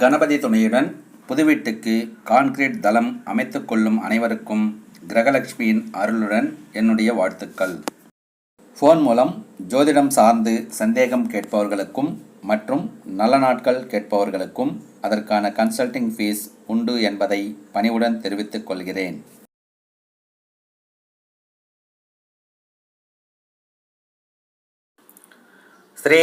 கணபதி துணையுடன் புது வீட்டுக்கு கான்கிரீட் தளம் அமைத்து கொள்ளும் அனைவருக்கும் கிரகலட்சுமியின் அருளுடன் என்னுடைய வாழ்த்துக்கள். ஃபோன் மூலம் ஜோதிடம் சார்ந்து சந்தேகம் கேட்பவர்களுக்கும் மற்றும் நல்ல நாட்கள் கேட்பவர்களுக்கும் அதற்கான கன்சல்டிங் ஃபீஸ் உண்டு என்பதை பணிவுடன் தெரிவித்துக் கொள்கிறேன். ஸ்ரீ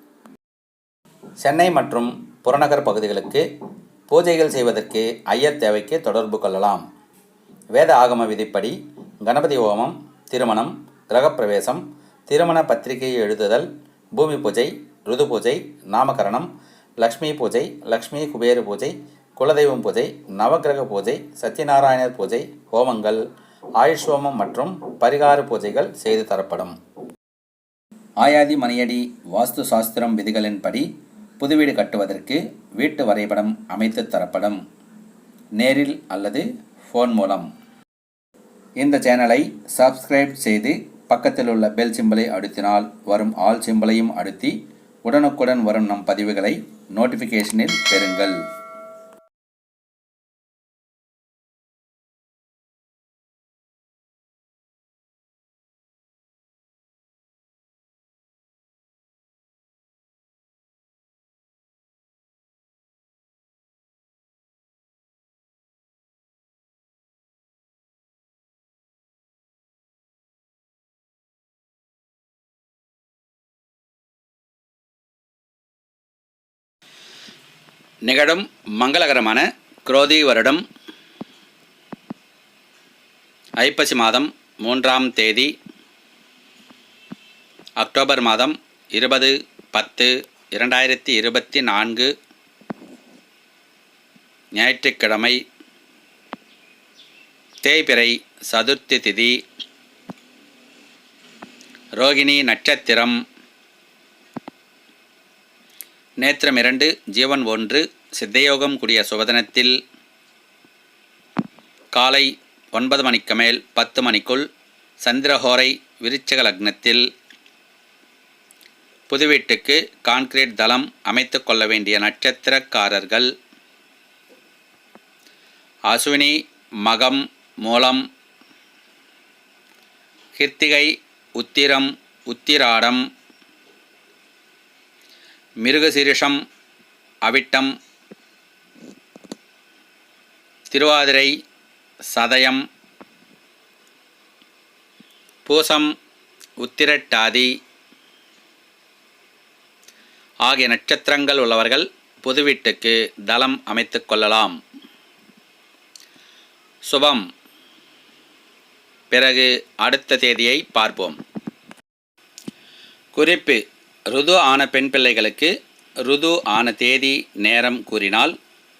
சென்னை மற்றும் புறநகர் பகுதிகளுக்கு பூஜைகள் செய்வதற்கு ஐயர் தேவைக்கு தொடர்பு கொள்ளலாம். வேத ஆகம விதிப்படி கணபதி ஹோமம் திருமணம் கிரகப்பிரவேசம் திருமண பத்திரிகை எழுதுதல் பூமி பூஜை ருது பூஜை நாமகரணம் லக்ஷ்மி பூஜை லக்ஷ்மி குபேர பூஜை குலதெய்வம் பூஜை நவக்கிரக பூஜை சத்யநாராயணர் பூஜை ஹோமங்கள் ஆயுஷ் ஹோமம் மற்றும் பரிகார பூஜைகள் செய்து தரப்படும். ஆயாதி மணியடி வாஸ்து சாஸ்திரம் விதிகளின்படி புது வீடு கட்டுவதற்கு வீட்டு வரைபடம் அமைத்து தரப்படும். நேரில் அல்லது ஃபோன் மூலம். இந்த சேனலை சப்ஸ்கிரைப் செய்து பக்கத்தில் உள்ள பெல் சிம்பலை அழுத்தினால் வரும் ஆல் சிம்பலையும் அழுத்தி உடனுக்குடன் வரும் நம் பதிவுகளை நோட்டிஃபிகேஷனில் பெறுங்கள். நிகழும் மங்களகரமான குரோதி வருடம். ஐப்பசி மாதம் மூன்றாம் தேதி அக்டோபர் மாதம் இருபது பத்து இரண்டாயிரத்தி இருபத்தி நான்கு ஞாயிற்றுக்கிழமை தேய்பிறை சதுர்த்தி திதி ரோகிணி நட்சத்திரம் நேத்திரம் இரண்டு ஜீவன் ஒன்று சித்தயோகம் கூடிய சுபதனத்தில் காலை ஒன்பது மணிக்கு மேல் பத்து மணிக்குள் சந்திரஹோரை விருச்சக லக்னத்தில் புதுவீட்டுக்கு கான்கிரீட் தளம் அமைத்து கொள்ள வேண்டிய நட்சத்திரக்காரர்கள் அஸ்வினி மகம் மூலம் கிருத்திகை உத்திரம் உத்திராடம் மிருகசிரிஷம் அவிட்டம் திருவாதிரை சதயம் பூசம் உத்திரட்டாதி ஆகிய நட்சத்திரங்கள் உள்ளவர்கள் புது வீட்டுக்கு தளம் அமைத்து கொள்ளலாம். சுபம். பிறகு அடுத்த தேதியை பார்ப்போம். குறிப்பு. ருது ஆன பெண் பிள்ளைகளுக்கு ருது ஆன தேதி நேரம் கூறினால்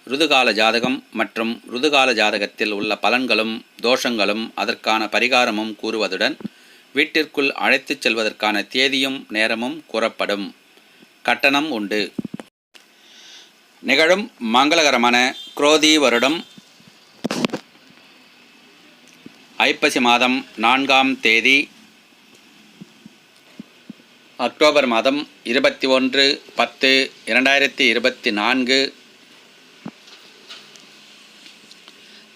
ருதுகால ஜாதகம் மற்றும் ருதுகால ஜாதகத்தில் உள்ள பலன்களும் தோஷங்களும் அதற்கான பரிகாரமும் கூறுவதுடன் வீட்டிற்குள் அழைத்துச் செல்வதற்கான தேதியும் நேரமும் கூறப்படும். கட்டணம் உண்டு. நிகழும் மங்களகரமான குரோதி வருடம் ஐப்பசி மாதம் நான்காம் தேதி அக்டோபர் மாதம் இருபத்தி ஒன்று பத்து இரண்டாயிரத்தி இருபத்தி நான்கு.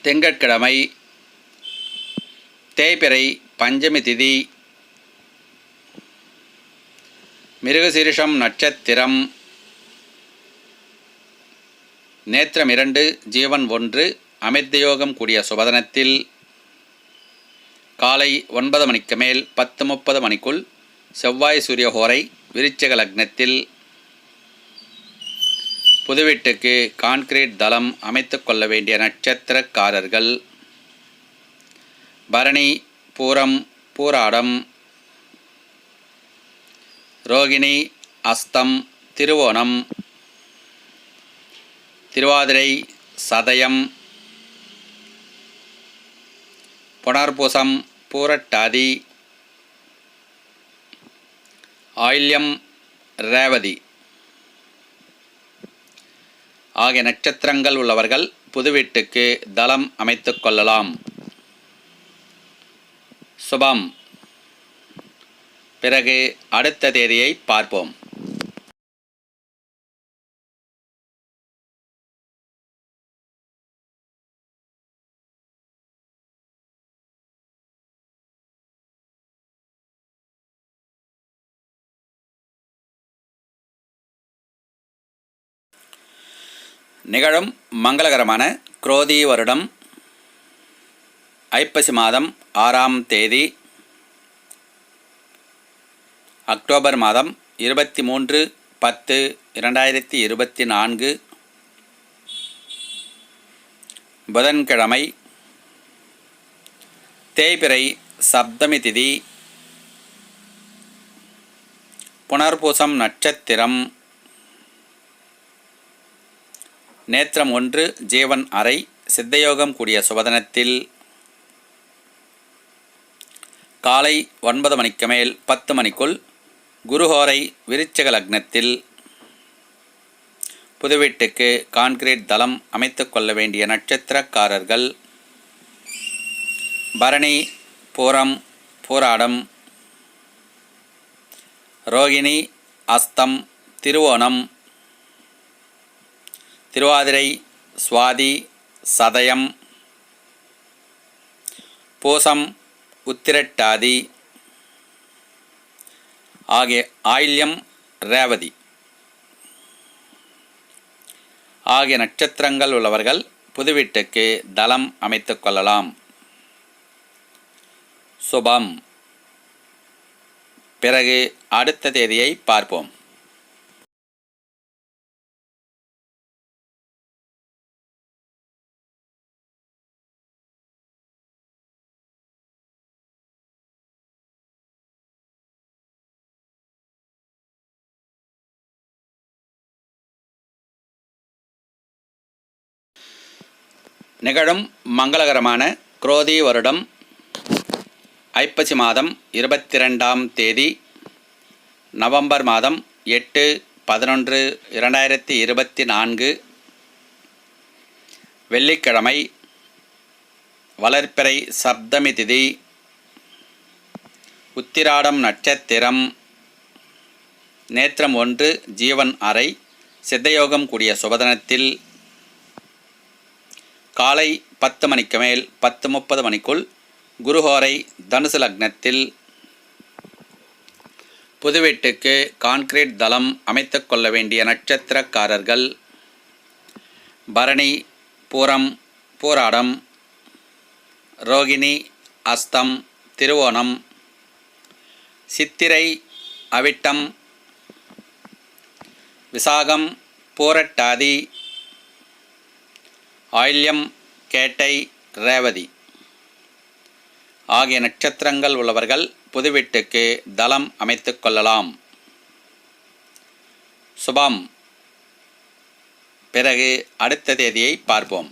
திங்கட்கிழமை தேய்பிறை பஞ்சமி திதி. மிருகசீரிஷம் நட்சத்திரம். நேத்திரம் இரண்டு ஜீவன் ஒன்று அமிர்தயோகம் கூடிய சுபதனத்தில். காலை ஒன்பது மணிக்கு மேல் பத்து முப்பது மணிக்குள் செவ்வாய் சூரியஹோரை விருச்சக லக்னத்தில் புதுவீட்டுக்கு கான்கிரீட் தளம் அமைத்து கொள்ள வேண்டிய நட்சத்திரக்காரர்கள். பரணி பூரம் பூராடம் ரோகிணி அஸ்தம் திருவோணம் திருவாதிரை சதயம் புனர்பூசம் பூரட்டாதி ஆயில்யம் ரேவதி. ஆகிய நட்சத்திரங்கள் உள்ளவர்கள் புது வீட்டுக்கு தளம் அமைத்து கொள்ளலாம். சுபம். பிறகு அடுத்த தேதியை பார்ப்போம். நிகழும் மங்களகரமான குரோதி வருடம் ஐப்பசி மாதம் ஆறாம் தேதி அக்டோபர் மாதம் இருபத்தி மூன்று பத்து இரண்டாயிரத்தி இருபத்தி நான்கு புதன்கிழமை தேய்பிறை சப்தமி திதி புனர்பூசம் நட்சத்திரம் நேத்திரம் ஒன்று ஜீவன் அறை சித்தயோகம் கூடிய சுபதனத்தில் காலை ஒன்பது மணிக்கு மேல் பத்து மணிக்குள் குருஹோரை விருச்சக லக்னத்தில் புதுவீட்டுக்கு கான்கிரீட் தளம் அமைத்து கொள்ள வேண்டிய நட்சத்திரக்காரர்கள் பரணி பூரம் பூராடம் ரோகிணி அஸ்தம் திருவோணம் திருவாதிரை சுவாதி சதயம் பூசம் உத்திரட்டாதி ஆகிய ஆயில்யம் ரேவதி. ஆகிய நட்சத்திரங்கள் உள்ளவர்கள் புதுவீட்டுக்கு தளம் அமைத்து கொள்ளலாம். சுபம். பிறகு அடுத்த தேதியை பார்ப்போம். நிகழும் மங்களகரமான குரோதி வருடம் ஐப்பசி மாதம் இருபத்தி ரெண்டாம் தேதி நவம்பர் மாதம் எட்டு பதினொன்று இரண்டாயிரத்தி இருபத்தி நான்கு வெள்ளிக்கிழமை வளர்ப்பிறை சப்தமி திதி உத்திராடம் நட்சத்திரம் நேத்திரம் ஒன்று ஜீவன் அறை சித்தயோகம் கூடிய சுபதனத்தில் காலை பத்து மணிக்கு மேல் பத்து முப்பது மணிக்குள் குருஹோரை தனுசு லக்னத்தில் புதுவீட்டுக்கு கான்கிரீட் தளம் அமைத்து கொள்ள வேண்டிய நட்சத்திரக்காரர்கள் பரணி பூரம் பூராடம் ரோகிணி அஸ்தம் திருவோணம் சித்திரை அவிட்டம் விசாகம் பூரட்டாதி ஆயில்யம் கேட்டை ரேவதி. ஆகிய நட்சத்திரங்கள் உள்ளவர்கள் புதுவீட்டுக்கு தளம் அமைத்து கொள்ளலாம். சுபம். பிறகு அடுத்த தேதியை பார்ப்போம்.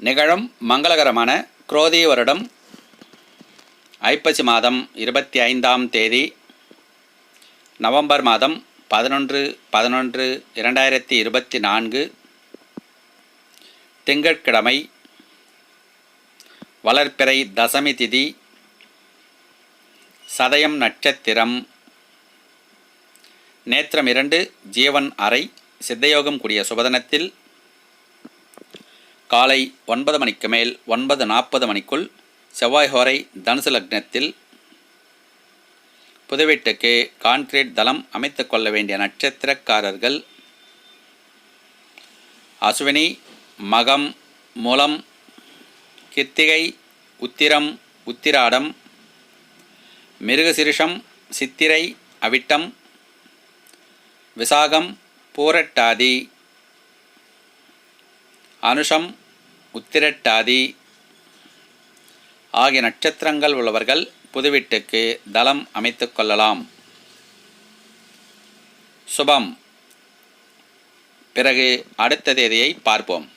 நிகழும் மங்களகரமான குரோதி வருடம் ஐப்பசி மாதம் இருபத்தி ஐந்தாம் தேதி நவம்பர் மாதம் பதினொன்று பதினொன்று இரண்டாயிரத்தி இருபத்தி நான்கு திங்கட்கிழமை வளர்ப்பிறை தசமி திதி சதயம் நட்சத்திரம் நேத்திரம் இரண்டு ஜீவன் அறை சித்தயோகம் கூடிய சுபதனத்தில் காலை ஒன்பது மணிக்கு மேல் ஒன்பது நாற்பது மணிக்குள் செவ்வாய் ஹோரை தனுசு லக்னத்தில் புதுவீட்டுக்கு கான்கிரீட் தளம் அமைத்து கொள்ள வேண்டிய நட்சத்திரக்காரர்கள் அசுவினி மகம் மூலம் கித்திகை உத்திரம் உத்திராடம் மிருகசிருஷம் சித்திரை அவிட்டம் விசாகம் பூரட்டாதி அனுஷம் உத்திரட்டாதி ஆகிய நட்சத்திரங்கள் உள்ளவர்கள் புதுவீட்டுக்கு தளம் அமைத்து கொள்ளலாம். சுபம். பிறகு அடுத்த தேதியை பார்ப்போம்.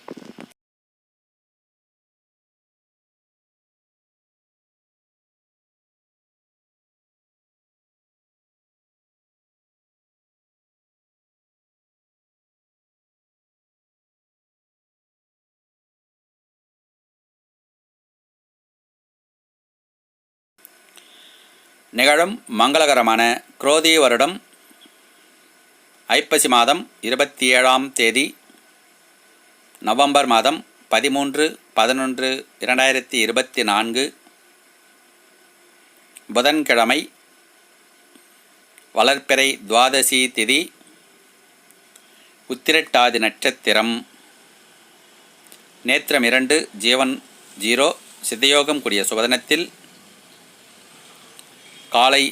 நிகழும் மங்களகரமான குரோதி வருடம் ஐப்பசி மாதம் இருபத்தி ஏழாம் தேதி நவம்பர் மாதம் பதிமூன்று பதினொன்று இரண்டாயிரத்தி இருபத்தி நான்கு புதன்கிழமை வளர்ப்பிறை துவாதசி திதி உத்திரட்டாதி நட்சத்திரம். நேத்திரம் இரண்டு ஜீவன் ஜீரோ சித்தயோகம் கூடிய சுபதனத்தில் காலை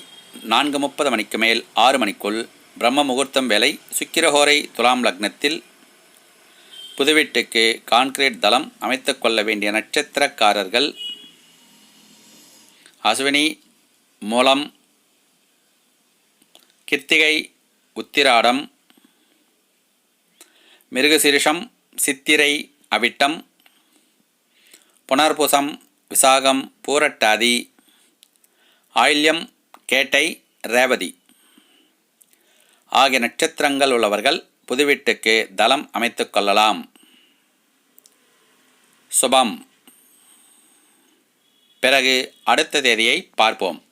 நான்கு முப்பது மணிக்கு மேல் ஆறு மணிக்குள் பிரம்ம முகூர்த்தம் வேலை சுக்கிரஹோரை துலாம் லக்னத்தில் புதுவீட்டுக்கு கான்கிரீட் தளம் அமைத்து கொள்ள வேண்டிய நட்சத்திரக்காரர்கள் அஸ்வினி மூலம் கிருத்திகை உத்திராடம் மிருகசிரிஷம் சித்திரை அவிட்டம் புனர்புசம் விசாகம் பூரட்டாதி ஆயில்யம் கேட்டை ரேவதி. ஆகிய நட்சத்திரங்கள் உள்ளவர்கள் புதுவீட்டுக்கு தளம் அமைத்து கொள்ளலாம். சுபம். பிறகு அடுத்த தேதியை பார்ப்போம்.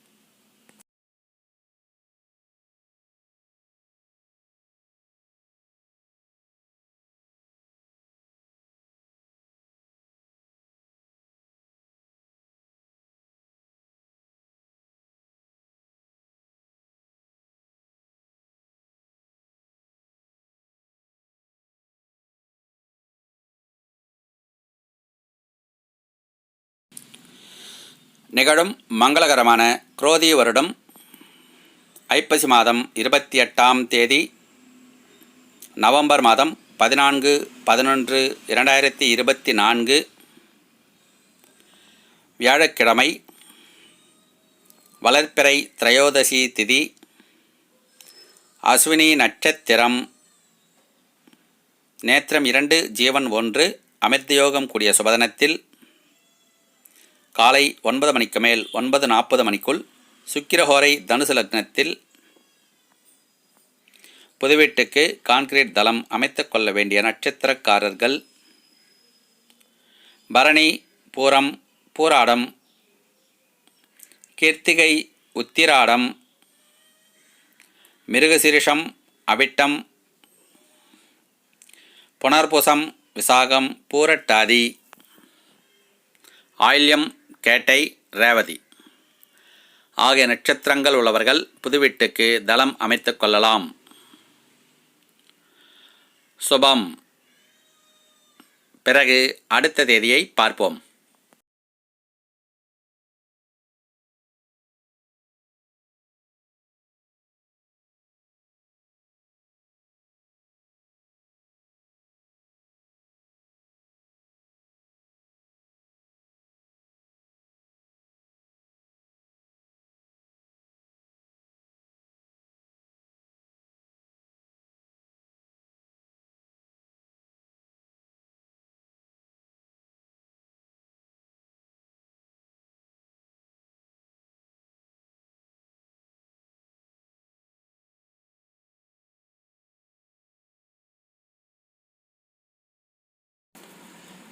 நிகழும் மங்களகரமான குரோதி வருடம் ஐப்பசி மாதம் இருபத்தி எட்டாம் தேதி நவம்பர் மாதம் பதினான்கு பதினொன்று இரண்டாயிரத்தி இருபத்தி நான்கு வியாழக்கிழமை வளர்ப்பிறை திரையோதசி திதி அஸ்வினி நட்சத்திரம். நேத்திரம் இரண்டு ஜீவன் ஒன்று அமிர்தயோகம் கூடிய சுபதனத்தில் காலை ஒன்பது மணிக்கு மேல் ஒன்பது நாற்பது மணிக்குள் சுக்கிரஹோரை தனுசு லக்னத்தில் புதுவீட்டுக்கு கான்கிரீட் தளம் அமைத்து கொள்ள வேண்டிய நட்சத்திரக்காரர்கள் பரணி பூரம் பூராடம் கீர்த்திகை உத்திராடம் மிருகசிரிஷம் அவிட்டம் புனர்புசம் விசாகம் பூரட்டாதி ஆயில்யம் கேட்டை ரேவதி. ஆகிய நட்சத்திரங்கள் உள்ளவர்கள் புதுவீட்டுக்கு தளம் அமைத்து கொள்ளலாம். சுபம். பிறகு அடுத்த தேதியை பார்ப்போம்.